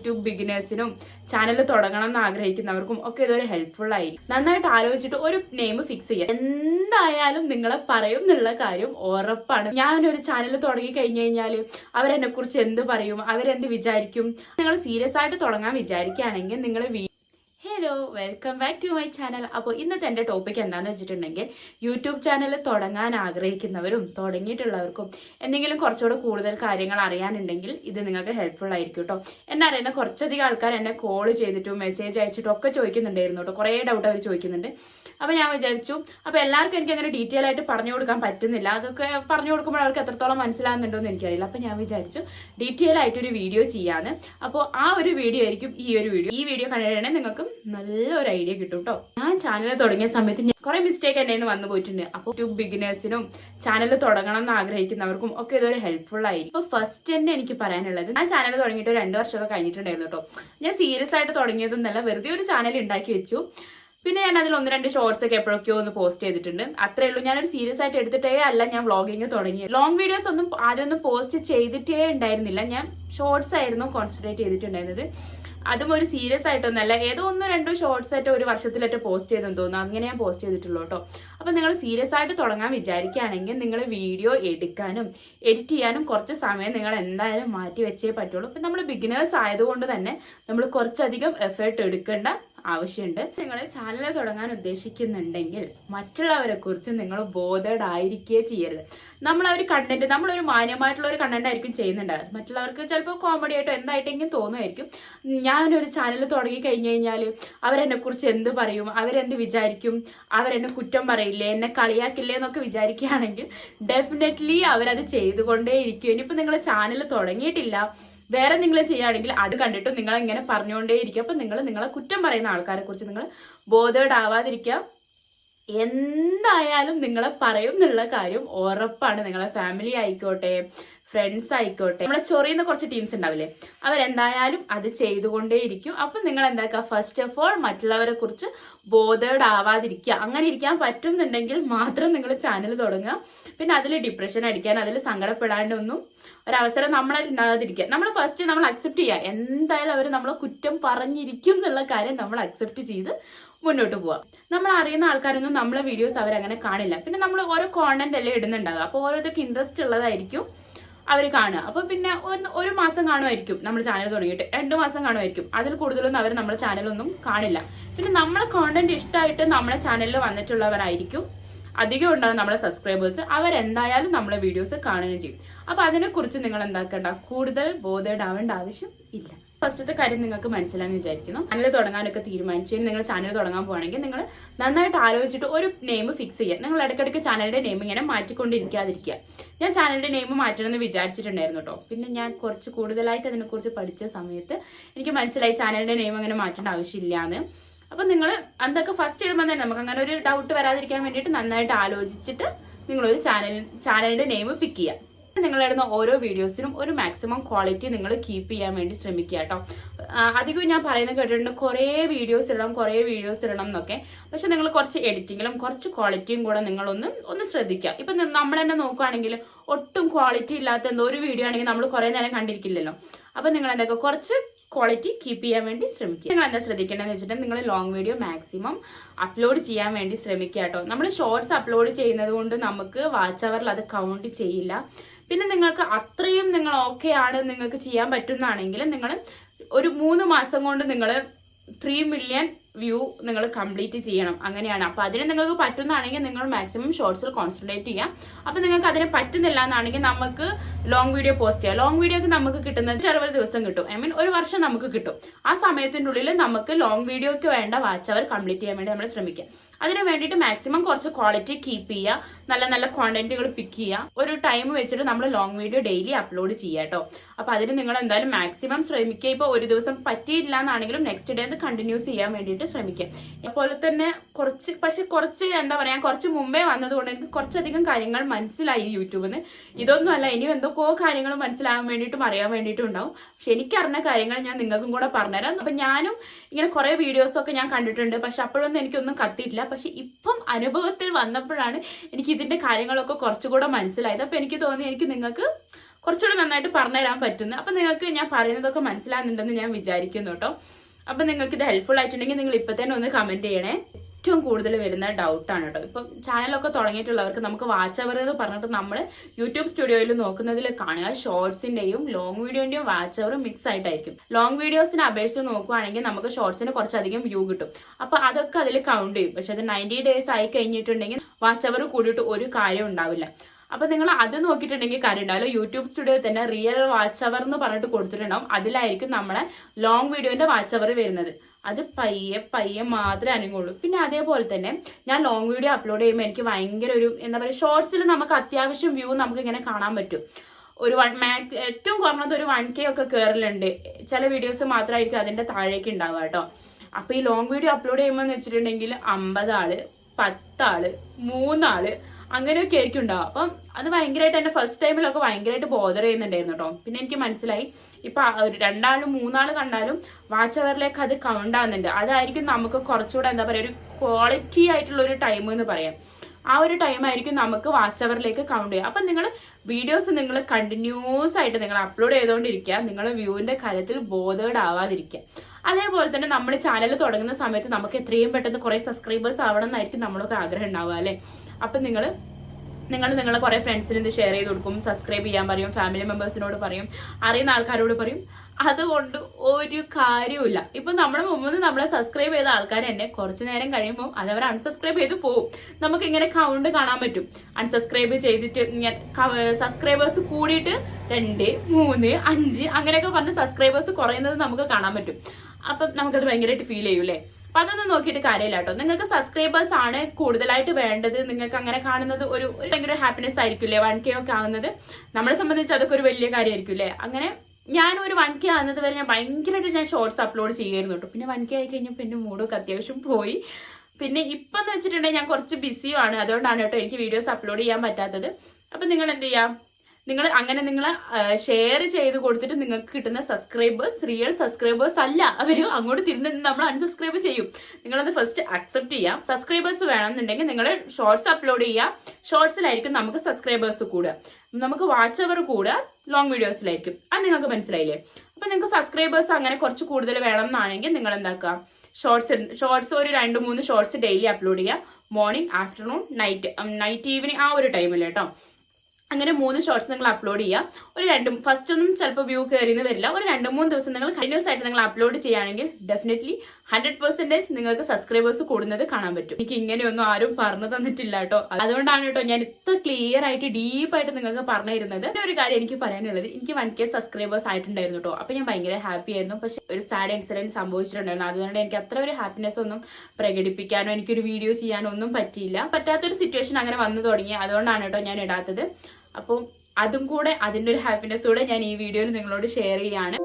YouTube ബിഗിനേഴ്സിനും channel തുടങ്ങണം എന്ന് ആഗ്രഹിക്കുന്നവർക്കും ഒക്കെ ഇതൊരു ഹെൽപ്ഫുൾ ആയിരിക്കും. നന്നായിട്ട് ആലോചിച്ചിട്ട് ഒരു നെയിം ഫിക്സ് ചെയ്യുക എന്തായാലും നിങ്ങളെ പറയും എന്നുള്ള കാര്യം ഉറപ്പാണ്. ഞാൻ ഒരു ചാനൽ തുടങ്ങി കഴിഞ്ഞു കഴിഞ്ഞാൽ അവരെന്നെ കുറിച്ച് എന്ത് പറയും? അവരെന്ത് വിചാരിക്കും? നിങ്ങൾ സീരിയസ് ആയിട്ട് തുടങ്ങാൻ വിചാരിക്കുകയാണെങ്കിൽ നിങ്ങൾ hello welcome back to my channel അപ്പോൾ ഇന്നത്തെ എന്റെ ടോപ്പിക് എന്താണെന്ന് വെച്ചിട്ടുണ്ടെങ്കിൽ യൂട്യൂബ് ചാനൽ തുടങ്ങാൻ ആഗ്രഹിക്കുന്നവരും തുടങ്ങിയിട്ടുള്ളവർക്കും എന്തെങ്കിലും കുറച്ചുകൂടെ കൂടുതൽ കാര്യങ്ങൾ അറിയാനുണ്ടെങ്കിൽ ഇത് നിങ്ങൾക്ക് ഹെൽപ്ഫുൾ ആയിരിക്കും കേട്ടോ എന്നറിയുന്ന കുറച്ചധികം ആൾക്കാർ എന്നെ കോൾ ചെയ്തിട്ടും മെസ്സേജ് അയച്ചിട്ടും ഒക്കെ ചോദിക്കുന്നുണ്ടായിരുന്നു കേട്ടോ കുറേ ഡൗട്ട് അവർ ചോദിക്കുന്നുണ്ട്. അപ്പോൾ ഞാൻ വിചാരിച്ചു അപ്പോൾ എല്ലാവർക്കും എനിക്ക് അങ്ങനെ ഡീറ്റെയിൽ ആയിട്ട് പറഞ്ഞു കൊടുക്കാൻ പറ്റുന്നില്ല. അതൊക്കെ പറഞ്ഞു കൊടുക്കുമ്പോൾ അവർക്ക് എത്രത്തോളം മനസ്സിലാകുന്നുണ്ടോ എന്ന് എനിക്കറിയില്ല. അപ്പോൾ ഞാൻ വിചാരിച്ചു ഡീറ്റെയിൽ ആയിട്ടൊരു വീഡിയോ ചെയ്യാമെന്ന് അപ്പോൾ ആ ഒരു വീഡിയോ ആയിരിക്കും ഈ ഒരു വീഡിയോ ഈ വീഡിയോ കണ്ടിട്ടുണ്ടെങ്കിൽ നിങ്ങൾക്ക് നല്ലൊരു ഐഡിയ കിട്ടും കേട്ടോ ഞാൻ ചാനൽ തുടങ്ങിയ സമയത്ത് കുറെ മിസ്റ്റേക്ക് എന്നെ വന്നു പോയിട്ടുണ്ട്. അപ്പോൾ യൂട്യൂബ് ബിഗിനേഴ്സിനും ചാനൽ തുടങ്ങണം എന്ന് ആഗ്രഹിക്കുന്നവർക്കും ഒക്കെ ഇതൊരു ഹെൽപ്ഫുൾ ആയി ഇപ്പൊ ഫസ്റ്റ് തന്നെ എനിക്ക് പറയാനുള്ളത് ഞാൻ ചാനൽ തുടങ്ങിയിട്ട് രണ്ട് വർഷമൊക്കെ കഴിഞ്ഞിട്ടുണ്ടായിരുന്നു കേട്ടോ ഞാൻ സീരിയസ് ആയിട്ട് തുടങ്ങിയതൊന്നല്ല വെറുതെ ഒരു ചാനൽ ഉണ്ടാക്കി വെച്ചു. പിന്നെ ഞാൻ അതിൽ ഒന്ന് രണ്ട് ഷോർട്സ് ഒക്കെ എപ്പോഴൊക്കെയോ ഒന്ന് പോസ്റ്റ് ചെയ്തിട്ടുണ്ട്. അത്രേ ഉള്ളൂ. ഞാനൊരു സീരിയസ് ആയിട്ട് എടുത്തിട്ടേ അല്ല ഞാൻ വ്ളോഗിങ് തുടങ്ങി ലോങ് വീഡിയോസ് ഒന്നും ആദ്യമൊന്നും പോസ്റ്റ് ചെയ്തിട്ടേ ഉണ്ടായിരുന്നില്ല. ഞാൻ ഷോർട്സ് ആയിരുന്നു കോൺസെൻട്രേറ്റ് ചെയ്തിട്ടുണ്ടായിരുന്നത്. അതും ഒരു സീരിയസ് ആയിട്ടൊന്നല്ല ഏതോ ഒന്നോ രണ്ടോ ഷോർട്സ് ആയിട്ട് ഒരു വർഷത്തിലായിട്ട് പോസ്റ്റ് ചെയ്തെന്ന് തോന്നുന്നു. അങ്ങനെ ഞാൻ പോസ്റ്റ് ചെയ്തിട്ടുള്ളൂ കേട്ടോ. അപ്പൊ നിങ്ങൾ സീരിയസ് ആയിട്ട് തുടങ്ങാൻ വിചാരിക്കുകയാണെങ്കിൽ നിങ്ങൾ വീഡിയോ എടുക്കാനും എഡിറ്റ് ചെയ്യാനും കുറച്ച് സമയം നിങ്ങൾ എന്തായാലും മാറ്റി വെച്ചേ പറ്റുള്ളൂ. അപ്പൊ നമ്മൾ ബിഗിനേഴ്സ് ആയതുകൊണ്ട് തന്നെ നമ്മൾ കുറച്ചധികം എഫേർട്ട് എടുക്കേണ്ട ആവശ്യമുണ്ട്. നിങ്ങൾ ചാനൽ തുടങ്ങാൻ ഉദ്ദേശിക്കുന്നുണ്ടെങ്കിൽ മറ്റുള്ളവരെ കുറിച്ച് നിങ്ങൾ ബോധേഡ് ആയിരിക്കുകയേ ചെയ്യരുത്. നമ്മൾ ഒരു കണ്ടന്റ് നമ്മളൊരു മാന്യമായിട്ടുള്ള ഒരു കണ്ടന്റ് ആയിരിക്കും ചെയ്യുന്നുണ്ടാകും മറ്റുള്ളവർക്ക് ചിലപ്പോൾ കോമഡി ആയിട്ടോ എന്തായിട്ടെങ്കിലും തോന്നുമായിരിക്കും. ഞാനൊരു ചാനൽ തുടങ്ങി കഴിഞ്ഞു കഴിഞ്ഞാൽ അവരെന്നെ കുറിച്ച് എന്ത് പറയും? അവരെന്ത് വിചാരിക്കും? അവരെന്നെ കുറ്റം പറയില്ലേ? എന്നെ കളിയാക്കില്ലേ എന്നൊക്കെ വിചാരിക്കുകയാണെങ്കിൽ ഡെഫിനറ്റ്ലി അവരത് ചെയ്തുകൊണ്ടേ ഇരിക്കും ഇനിയിപ്പോൾ നിങ്ങൾ ചാനൽ തുടങ്ങിയിട്ടില്ല. വേറെ നിങ്ങൾ ചെയ്യുകയാണെങ്കിൽ അത് കണ്ടിട്ട് നിങ്ങൾ ഇങ്ങനെ പറഞ്ഞുകൊണ്ടേയിരിക്കും അപ്പൊ നിങ്ങൾ നിങ്ങളെ കുറ്റം പറയുന്ന ആൾക്കാരെ കുറിച്ച് നിങ്ങൾ ബോധേഡ് ആവാതിരിക്കുക എന്തായാലും നിങ്ങളെ പറയും എന്നുള്ള കാര്യം ഉറപ്പാണ്. നിങ്ങളെ ഫാമിലി ആയിക്കോട്ടെ ഫ്രണ്ട്സ് ആയിക്കോട്ടെ. നമ്മുടെ ചൊറിയുന്ന കുറച്ച് ടീംസ് ഉണ്ടാവില്ലേ? അവരെന്തായാലും അത് ചെയ്തുകൊണ്ടേയിരിക്കും. അപ്പൊ നിങ്ങൾ എന്താക്കുക ഫസ്റ്റ് ഓഫ് ഓൾ മറ്റുള്ളവരെ കുറിച്ച് ബോധേഡ് ആവാതിരിക്കുക. അങ്ങനെ ഇരിക്കാൻ പറ്റുന്നുണ്ടെങ്കിൽ മാത്രം നിങ്ങൾ ചാനൽ തുടങ്ങുക. പിന്നെ അതിൽ ഡിപ്രഷൻ അടിക്കാൻ അതിൽ സങ്കടപ്പെടാണ്ടൊന്നും ഒരവസരം നമ്മളെ ഉണ്ടാകാതിരിക്കുക നമ്മൾ ഫസ്റ്റ് നമ്മൾ അക്സെപ്റ്റ് ചെയ്യുക. എന്തായാലും അവർ നമ്മളെ കുറ്റം പറഞ്ഞിരിക്കും എന്നുള്ള കാര്യം നമ്മൾ അക്സെപ്റ്റ് ചെയ്ത് മുന്നോട്ട് പോവാം നമ്മൾ അറിയുന്ന ആൾക്കാരൊന്നും നമ്മളെ വീഡിയോസ് അവരങ്ങനെ കാണില്ല. പിന്നെ നമ്മൾ ഓരോ കോണ്ടന്റ് അല്ലേ ഇടുന്നുണ്ടാകുക അപ്പോൾ ഓരോരുത്തർക്ക് ഇൻട്രസ്റ്റ് ഉള്ളതായിരിക്കും. അവർ കാണുക. അപ്പോൾ പിന്നെ ഒരു മാസം കാണുമായിരിക്കും നമ്മൾ ചാനൽ തുടങ്ങിയിട്ട്. രണ്ട് മാസം കാണുമായിരിക്കും. അതിൽ കൂടുതലൊന്നും അവർ നമ്മുടെ ചാനലൊന്നും കാണില്ല. പിന്നെ നമ്മളെ കോണ്ടന്റ് ഇഷ്ടമായിട്ട് നമ്മുടെ ചാനലിൽ വന്നിട്ടുള്ളവരായിരിക്കും. അധികം ഉണ്ടാകും നമ്മുടെ സബ്സ്ക്രൈബേഴ്സ് അവരെന്തായാലും നമ്മളെ വീഡിയോസ് കാണുകയും ചെയ്യും. അപ്പൊ അതിനെക്കുറിച്ച് നിങ്ങൾ എന്താക്കേണ്ട കൂടുതൽ ബോധേഡ് ആവേണ്ട ആവശ്യം ഇല്ല. ഫസ്റ്റത്തെ കാര്യം നിങ്ങൾക്ക് മനസ്സിലാന്ന് വിചാരിക്കുന്നു. ചാനൽ തുടങ്ങാനൊക്കെ തീരുമാനിച്ചു. നിങ്ങൾ ചാനൽ തുടങ്ങാൻ പോകണമെങ്കിൽ നിങ്ങൾ നന്നായിട്ട് ആലോചിച്ചിട്ട് ഒരു നെയിം ഫിക്സ് ചെയ്യുക. നിങ്ങൾ ഇടയ്ക്കിടയ്ക്ക് ചാനലിന്റെ നെയിം ഇങ്ങനെ മാറ്റിക്കൊണ്ടിരിക്കാതിരിക്കുക. ഞാൻ ചാനലിന്റെ നെയിം മാറ്റണമെന്ന് വിചാരിച്ചിട്ടുണ്ടായിരുന്നു കേട്ടോ പിന്നെ ഞാൻ കുറച്ച് കൂടുതലായിട്ട് അതിനെക്കുറിച്ച് പഠിച്ച സമയത്ത് എനിക്ക് മനസ്സിലായി ചാനലിന്റെ നെയിം അങ്ങനെ മാറ്റേണ്ട ആവശ്യമില്ല എന്ന് അപ്പൊ നിങ്ങൾ എന്തൊക്കെ ഫസ്റ്റ് ഇടുമ്പോൾ തന്നെ നമുക്ക് അങ്ങനെ ഒരു ഡൗട്ട് വരാതിരിക്കാൻ വേണ്ടിയിട്ട് നന്നായിട്ട് ആലോചിച്ചിട്ട് നിങ്ങളൊരു ചാനൽ ചാനലിന്റെ നെയിം പിക്ക് ചെയ്യുക. നിങ്ങളിടുന്ന ഓരോ വീഡിയോസിനും ഒരു മാക്സിമം ക്വാളിറ്റി നിങ്ങൾ കീപ്പ് ചെയ്യാൻ വേണ്ടി ശ്രമിക്കുക കേട്ടോ. അധികവും ഞാൻ പറയുന്നത് കേട്ടിട്ടുണ്ട് കുറേ വീഡിയോസ് ഇടണം കുറേ വീഡിയോസ് ഇടണം എന്നൊക്കെ. പക്ഷെ നിങ്ങൾ കുറച്ച് എഡിറ്റിങ്ങിലും കുറച്ച് ക്വാളിറ്റിയും കൂടെ നിങ്ങളൊന്ന് ഒന്ന് ശ്രദ്ധിക്കുക. ഇപ്പൊ നമ്മൾ തന്നെ നോക്കുകയാണെങ്കിൽ ഒട്ടും ക്വാളിറ്റി ഇല്ലാത്ത എന്തോ ഒരു വീഡിയോ ആണെങ്കിൽ നമ്മൾ കുറേ നേരം കണ്ടിരിക്കില്ലല്ലോ. അപ്പൊ നിങ്ങൾ എന്തൊക്കെ കുറച്ച് ക്വാളിറ്റി കീപ്പ് ചെയ്യാൻ വേണ്ടി ശ്രമിക്കുക. നിങ്ങൾ എന്താ ശ്രദ്ധിക്കേണ്ടതെന്ന് വെച്ചിട്ടുണ്ടെങ്കിൽ നിങ്ങൾ ലോങ് വീഡിയോ മാക്സിമം അപ്ലോഡ് ചെയ്യാൻ വേണ്ടി ശ്രമിക്കുക കേട്ടോ. നമ്മൾ ഷോർട്സ് അപ്ലോഡ് ചെയ്യുന്നത് കൊണ്ട് നമുക്ക് വാച്ച് അവറിൽ അത് കൗണ്ട് ചെയ്യില്ല. പിന്നെ നിങ്ങൾക്ക് അത്രയും നിങ്ങൾ ഓക്കെ ആണ് നിങ്ങൾക്ക് ചെയ്യാൻ പറ്റുന്നതാണെങ്കിൽ നിങ്ങൾ ഒരു മൂന്ന് മാസം കൊണ്ട് നിങ്ങൾ ത്രീ മില്യൺ വ്യൂ നിങ്ങൾ കംപ്ലീറ്റ് ചെയ്യണം. അങ്ങനെയാണ്. അപ്പൊ അതിന് നിങ്ങൾക്ക് പറ്റുന്നതാണെങ്കിൽ നിങ്ങൾ മാക്സിമം ഷോർട്സിൽ കോൺസെൻട്രേറ്റ് ചെയ്യാം. അപ്പൊ നിങ്ങൾക്ക് അതിന് പറ്റുന്നില്ല എന്നാണെങ്കിൽ നമുക്ക് ലോങ് വീഡിയോ പോസ്റ്റ് ചെയ്യാം. ലോങ് വീഡിയോ ഒക്കെ നമുക്ക് കിട്ടുന്നത് അറുപത് ദിവസം കിട്ടും. ഐ മീൻ ഒരു വർഷം നമുക്ക് കിട്ടും. ആ സമയത്തിനുള്ളിൽ നമുക്ക് ലോങ് വീഡിയോക്ക് വേണ്ട വാച്ച് അവർ കംപ്ലീറ്റ് ചെയ്യാൻ വേണ്ടി നമ്മൾ ശ്രമിക്കാം. അതിന് വേണ്ടിയിട്ട് മാക്സിമം കുറച്ച് ക്വാളിറ്റി കീപ്പ് ചെയ്യുക. നല്ല നല്ല കോണ്ടന്റുകൾ പിക്ക് ചെയ്യുക. ഒരു ടൈം വെച്ചിട്ട് നമ്മൾ ലോങ് വീഡിയോ ഡെയിലി അപ്ലോഡ് ചെയ്യുക കേട്ടോ. അപ്പൊ അതിന് നിങ്ങൾ എന്തായാലും മാക്സിമം ശ്രമിക്കുക. ഇപ്പൊ ഒരു ദിവസം പറ്റിയില്ല എന്നാണെങ്കിലും നെക്സ്റ്റ് ഡേ അത് കണ്ടിന്യൂസ് ചെയ്യാൻ വേണ്ടിയിട്ട് ശ്രമിക്കുക അതുപോലെ തന്നെ കുറച്ച് പക്ഷെ കുറച്ച് എന്താ പറയാ കുറച്ച് മുമ്പേ വന്നതുകൊണ്ട് എനിക്ക് കുറച്ചധികം കാര്യങ്ങൾ മനസ്സിലായി യൂട്യൂബിൽ നിന്ന് ഇതൊന്നും അല്ല ഇനിയും എന്തൊക്കെയോ കാര്യങ്ങൾ മനസ്സിലാകാൻ വേണ്ടിയിട്ടും അറിയാൻ വേണ്ടിയിട്ടും ഉണ്ടാവും. പക്ഷെ എനിക്കറിഞ്ഞ കാര്യങ്ങൾ ഞാൻ നിങ്ങൾക്കും കൂടെ പറഞ്ഞുതരാം. അപ്പൊ ഞാനും ഇങ്ങനെ കുറെ വീഡിയോസൊക്കെ ഞാൻ കണ്ടിട്ടുണ്ട്. പക്ഷെ അപ്പോഴൊന്നും എനിക്കൊന്നും കത്തിയിട്ടില്ല. പക്ഷെ ഇപ്പം അനുഭവത്തിൽ വന്നപ്പോഴാണ് എനിക്ക് ഇതിന്റെ കാര്യങ്ങളൊക്കെ കുറച്ചുകൂടെ മനസ്സിലായത്. അപ്പൊ എനിക്ക് തോന്നി എനിക്ക് നിങ്ങൾക്ക് കുറച്ചുകൂടെ നന്നായിട്ട് പറഞ്ഞുതരാൻ പറ്റുന്നു. അപ്പൊ നിങ്ങൾക്ക് ഞാൻ പറയുന്നതൊക്കെ മനസ്സിലാകുന്നുണ്ടെന്ന് ഞാൻ വിചാരിക്കുന്നു കേട്ടോ. അപ്പൊ നിങ്ങൾക്ക് ഇത് ഹെൽപ്ഫുൾ ആയിട്ടുണ്ടെങ്കിൽ നിങ്ങൾ ഇപ്പൊ തന്നെ ഒന്ന് കമന്റ് ചെയ്യണേ. ഏറ്റവും കൂടുതൽ വരുന്ന ഡൗട്ടാണ് കേട്ടോ. ഇപ്പം ചാനലൊക്കെ തുടങ്ങിയിട്ടുള്ളവർക്ക് നമുക്ക് വാച്ച് അവർ എന്ന് പറഞ്ഞിട്ട് നമ്മൾ യൂട്യൂബ് സ്റ്റുഡിയോയിൽ നോക്കുന്നതിൽ കാണുക. ഷോർട്സിന്റെയും ലോങ് വീഡിയോന്റെയും വാച്ച് അവർ മിക്സ് ആയിട്ടായിരിക്കും. ലോങ് വീഡിയോസിനെ അപേക്ഷിച്ച് നോക്കുവാണെങ്കിൽ നമുക്ക് ഷോർട്സിന് കുറച്ചധികം വ്യൂ കിട്ടും. അപ്പൊ അതൊക്കെ അതിൽ കൗണ്ട് ചെയ്യും. പക്ഷെ അത് നയന്റി ഡേയ്സ് ആയി കഴിഞ്ഞിട്ടുണ്ടെങ്കിൽ വാച്ച് അവർ കൂടിയിട്ട് ഒരു കാര്യം ഉണ്ടാവില്ല. അപ്പൊ നിങ്ങൾ അത് നോക്കിയിട്ടുണ്ടെങ്കിൽ കാര്യം ഉണ്ടാവില്ല യൂട്യൂബ് സ്റ്റുഡിയോ തന്നെ റിയൽ വാച്ച് അവർ എന്ന് പറഞ്ഞിട്ട് കൊടുത്തിട്ടുണ്ടാവും. അതിലായിരിക്കും നമ്മളെ ലോങ് വീഡിയോന്റെ വാച്ച് അവർ വരുന്നത്. അത് പയ്യെ പയ്യെ മാത്രമേ അനങ്ങുള്ളൂ. പിന്നെ അതേപോലെ തന്നെ ഞാൻ ലോങ് വീഡിയോ അപ്ലോഡ് ചെയ്യുമ്പോൾ എനിക്ക് ഭയങ്കര ഒരു എന്താ പറയുക ഷോർട്സിൽ നമുക്ക് അത്യാവശ്യം വ്യൂ നമുക്ക് ഇങ്ങനെ കാണാൻ പറ്റും. ഒരു വൺ മാക്സ് ഏറ്റവും കുറഞ്ഞത് ഒരു വൺ കെ ഒക്കെ കയറലുണ്ട് ചില വീഡിയോസ് മാത്രമായിരിക്കും അതിന്റെ താഴേക്ക് ഉണ്ടാവുക കേട്ടോ. അപ്പൊ ഈ ലോങ് വീഡിയോ അപ്ലോഡ് ചെയ്യുമ്പോൾ എന്ന് വെച്ചിട്ടുണ്ടെങ്കിൽ അമ്പതാൾ പത്താൾ മൂന്നാൾ അങ്ങനെയൊക്കെ ആയിരിക്കും ഉണ്ടാവുക അപ്പം അത് ഭയങ്കരമായിട്ട് എന്റെ ഫസ്റ്റ് ടൈമിലൊക്കെ ഭയങ്കരമായിട്ട് ബോധർ ചെയ്യുന്നുണ്ടായിരുന്നു കേട്ടോ പിന്നെ എനിക്ക് മനസ്സിലായി ഇപ്പൊ രണ്ടാളും മൂന്നാൾ കണ്ടാലും വാച്ച് അവറിലേക്ക് അത് കൗണ്ട് ആവുന്നുണ്ട്. അതായിരിക്കും നമുക്ക് കുറച്ചുകൂടെ എന്താ പറയുക ഒരു ക്വാളിറ്റി ആയിട്ടുള്ള ഒരു ടൈം എന്ന് പറയാം. ആ ഒരു ടൈം ആയിരിക്കും നമുക്ക് വാച്ച് അവറിലേക്ക് കൗണ്ട് ചെയ്യുക അപ്പം നിങ്ങൾ വീഡിയോസ് നിങ്ങൾ കണ്ടിന്യൂസ് ആയിട്ട് നിങ്ങൾ അപ്ലോഡ് ചെയ്തുകൊണ്ടിരിക്കുക നിങ്ങളുടെ വ്യൂവിന്റെ കാര്യത്തിൽ ബോധേഡ് ആവാതിരിക്കുക. അതേപോലെ തന്നെ നമ്മൾ ചാനൽ തുടങ്ങുന്ന സമയത്ത് നമുക്ക് എത്രയും പെട്ടെന്ന് കുറേ സബ്സ്ക്രൈബേഴ്സ് ആവണം എന്നായിരിക്കും നമ്മളൊക്കെ ആഗ്രഹം ഉണ്ടാവുക അല്ലേ? അപ്പം നിങ്ങൾ നിങ്ങൾ നിങ്ങളെ കുറേ ഫ്രണ്ട്സിന് ഇത് ഷെയർ ചെയ്ത് കൊടുക്കും സബ്സ്ക്രൈബ് ചെയ്യാൻ പറയും ഫാമിലി മെമ്പേഴ്സിനോട് പറയും അറിയുന്ന ആൾക്കാരോട് പറയും. അതുകൊണ്ട് ഒരു കാര്യമില്ല ഇപ്പൊ നമ്മുടെ മുമ്പ് നമ്മളെ സബ്സ്ക്രൈബ് ചെയ്ത ആൾക്കാർ തന്നെ കുറച്ചു നേരം കഴിയുമ്പോൾ അവർ അൺസബ്സ്ക്രൈബ് ചെയ്ത് പോകും നമുക്ക് ഇങ്ങനെ കൗണ്ട് കാണാൻ പറ്റും. അൺസബ്സ്ക്രൈബ് ചെയ്തിട്ട് സബ്സ്ക്രൈബേഴ്സ് കൂടിയിട്ട് രണ്ട് മൂന്ന് അഞ്ച് അങ്ങനെയൊക്കെ പറഞ്ഞ് സബ്സ്ക്രൈബേഴ്സ് കുറയുന്നത് നമുക്ക് കാണാൻ പറ്റും. അപ്പം നമുക്കത് ഭയങ്കരമായിട്ട് ഫീൽ ചെയ്യൂലേ അപ്പൊ അതൊന്നും നോക്കിയിട്ട് കാര്യമില്ല കേട്ടോ. നിങ്ങൾക്ക് സബ്സ്ക്രൈബേഴ്സ് ആണ് കൂടുതലായിട്ട് വേണ്ടത്. നിങ്ങൾക്ക് അങ്ങനെ കാണുന്നത് ഒരു ഭയങ്കര ഹാപ്പിനെസ് ആയിരിക്കില്ലേ? വൺ കെ ഒക്കെ ആവുന്നത്. നമ്മളെ സംബന്ധിച്ച് അതൊക്കെ ഒരു വലിയ കാര്യമായിരിക്കില്ലേ? അങ്ങനെ ഞാൻ ഒരു വൺ കെ ആകുന്നത് വരെ ഞാൻ ഭയങ്കരമായിട്ട് ഞാൻ ഷോർട്സ് അപ്ലോഡ് ചെയ്യുമായിരുന്നു കേട്ടോ. പിന്നെ വൺ കെ ആയി കഴിഞ്ഞപ്പോൾ എന്റെ മൂഡൊക്കെ അത്യാവശ്യം പോയി. പിന്നെ ഇപ്പം എന്ന് വെച്ചിട്ടുണ്ടെങ്കിൽ ഞാൻ കുറച്ച് ബിസിയുമാണ് അതുകൊണ്ടാണ് കേട്ടോ എനിക്ക് വീഡിയോസ് അപ്ലോഡ് ചെയ്യാൻ പറ്റാത്തത്. അപ്പൊ നിങ്ങൾ എന്ത് ചെയ്യാം? നിങ്ങൾ അങ്ങനെ നിങ്ങൾ ഷെയർ ചെയ്ത് കൊടുത്തിട്ട് നിങ്ങൾക്ക് കിട്ടുന്ന സബ്സ്ക്രൈബേഴ്സ് റിയൽ സബ്സ്ക്രൈബേഴ്സ് അല്ല. അവർ അങ്ങോട്ട് തിരിഞ്ഞ് നമ്മൾ അൺസബ്സ്ക്രൈബ് ചെയ്യും. നിങ്ങളത് ഫസ്റ്റ് അക്സെപ്റ്റ് ചെയ്യാം. സബ്സ്ക്രൈബേഴ്സ് വേണമെന്നുണ്ടെങ്കിൽ നിങ്ങൾ ഷോർട്സ് അപ്ലോഡ് ചെയ്യാം ഷോർട്സിലായിരിക്കും നമുക്ക് സബ്സ്ക്രൈബേഴ്സ് കൂടുക. നമുക്ക് വാച്ച് അവർ കൂടുക. ലോങ് വീഡിയോസിലായിരിക്കും അത് നിങ്ങൾക്ക് മനസ്സിലായില്ലേ? അപ്പൊ നിങ്ങൾക്ക് സബ്സ്ക്രൈബേഴ്സ് അങ്ങനെ കുറച്ച് കൂടുതൽ വേണം എന്നാണെങ്കിൽ നിങ്ങൾ എന്താക്കുക ഷോർട്സ് ഷോർട്സ് ഒരു രണ്ട് മൂന്ന് ഷോർട്സ് ഡെയിലി അപ്ലോഡ് ചെയ്യുക. Morning afternoon night night evening ആ ഒരു ടൈമിൽ കേട്ടോ. അങ്ങനെ മൂന്ന് ഷോർട്സ് നിങ്ങൾ അപ്ലോഡ് ചെയ്യുക ഒരു രണ്ടും ഫസ്റ്റ് ഒന്നും ചിലപ്പോൾ വ്യൂ കയറിയെന്ന് വരില്ല. ഒരു രണ്ട് മൂന്ന് ദിവസം നിങ്ങൾ കണ്ടിന്യൂസ് ആയിട്ട് നിങ്ങൾ അപ്ലോഡ് ചെയ്യുകയാണെങ്കിൽ ഡെഫിനറ്റ്ലി ഹൺഡ്രഡ് പെർസെന്റേജ് നിങ്ങൾക്ക് സബ്സ്ക്രൈബേഴ്സ് കൂടുന്നത് കാണാൻ പറ്റും. എനിക്ക് ഇങ്ങനെയൊന്നും ആരും പറഞ്ഞു തന്നിട്ടില്ല കേട്ടോ. അതുകൊണ്ടാണ് കേട്ടോ ഞാൻ ഇത്ര ക്ലിയർ ആയിട്ട് ഡീപ്പായിട്ട് നിങ്ങൾക്ക് പറഞ്ഞു തരുന്നത് ഒരു കാര്യം എനിക്ക് പറയാനുള്ളത്. എനിക്ക് വൺ കെ സബ്സ്ക്രൈബേഴ്സ് ആയിട്ടുണ്ടായിരുന്നു കേട്ടോ. അപ്പൊ ഞാൻ ഭയങ്കര ഹാപ്പി ആയിരുന്നു. പക്ഷേ ഒരു സാഡ് ഇൻസിഡന്റ് സംഭവിച്ചിട്ടുണ്ടായിരുന്നു. അതുകൊണ്ട് എനിക്ക് അത്ര ഒരു ഹാപ്പിനെസ് ഒന്നും പ്രകടിപ്പിക്കാനോ എനിക്കൊരു വീഡിയോ ചെയ്യാനോ ഒന്നും പറ്റിയില്ല. പറ്റാത്തൊരു സിറ്റുവേഷൻ അങ്ങനെ വന്നു തുടങ്ങി. അതുകൊണ്ടാണ് കേട്ടോ ഞാൻ ഇടാത്തത്. അപ്പോൾ അതും കൂടെ അതിന്റെ ഒരു ഹാപ്പിനെസ് കൂടെ ഞാൻ ഈ വീഡിയോയിൽ നിങ്ങളോട് ഷെയർ ചെയ്യാണ്